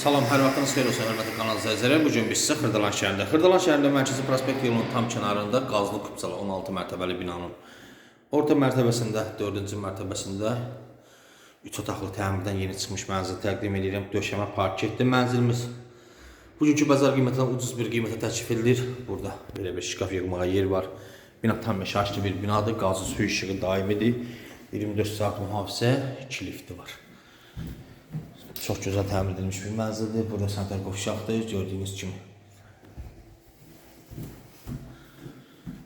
Salam, hər vaxtınız xeyir olsun, hörmətli kanal izləyiciləri. Bu gün biz sizə Xırdalan şəhərində, Xırdalan şəhərində Mərkəzi Prospekt yolunun tam kənarında qazlı kupçalı 16 mərtəbəli binanın orta mərtəbəsində, 4-cü mərtəbəsində 3 otaqlı təmirdən yeni çıxmış mənzil təqdim edirəm. Döşəmə parketli mənzilimiz. Bugünkü bazar qiymətindən ucuz bir qiymətə təklif edilir. Burada belə bir şkaf yığmağa yer var. Bina tam yaşayışlı bir binadır. Qazı su işığı daimidir. 24 saat mühafizə, 2 lifti var. Çox gözəl təmir edilmiş bir mənzildir. Burada sanitar qovşaqdır, gördüyünüz kimi.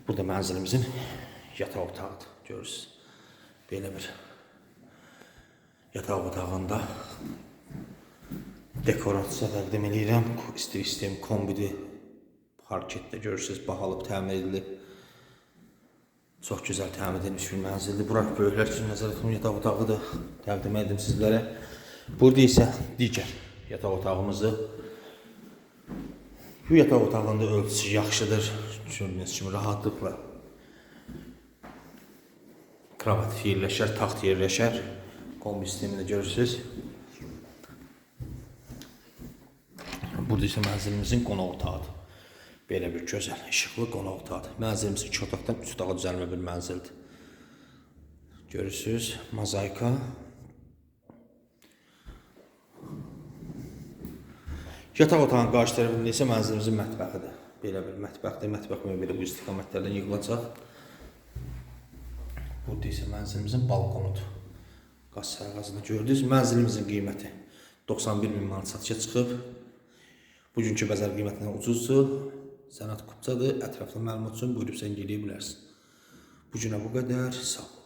Burada mənzilimizin yataq otağıdır, görürsünüz. Belə bir yataq otağında dekorasiya təqdim edirəm. İstir sistem kombidi parketdə görürsünüz, bahalıb təmir edilib. Çox gözəl təmir edilmiş bir mənzildir. Bura böyüklər üçün nəzərdə tutulmuş yataq otağıdır. Təqdim edim sizlərə. Burada isə digər yataq otağımızı. Bu yataq otağında ölçüsü yaxşıdır. Gördüyünüz kimi rahatlıqla kravat yerləşər, taxt yerləşər. Kombi sistemini görürsüz. Burada isə mənzilimizin qonaq otağıdır. Belə bir gözəl, işıqlı qonaq otağıdır. Mənzilimiz iki otaqdan üç otağa düzəlmə bir mənzildir. Görürsüz, mozaika. Yataq otağının qarşı tərəfində isə mənzilimizin mətbəxidir. Belə bir mətbəxdir. Mətbəx möbili bu istiqamətlərdən yığılacaq. Burada isə mənzilimizin balkonudur. Qaz sərqazını gördünüz. Mənzilimizin qiyməti 91 min manat satışa çıxıb. Bugünkü bazar qiymətindən ucuzdur. Sənət kupçadır. Ətraflı məlumat üçün buyurub sən geleyə bilərsən. Bu günə bu qədər. Sağ ol.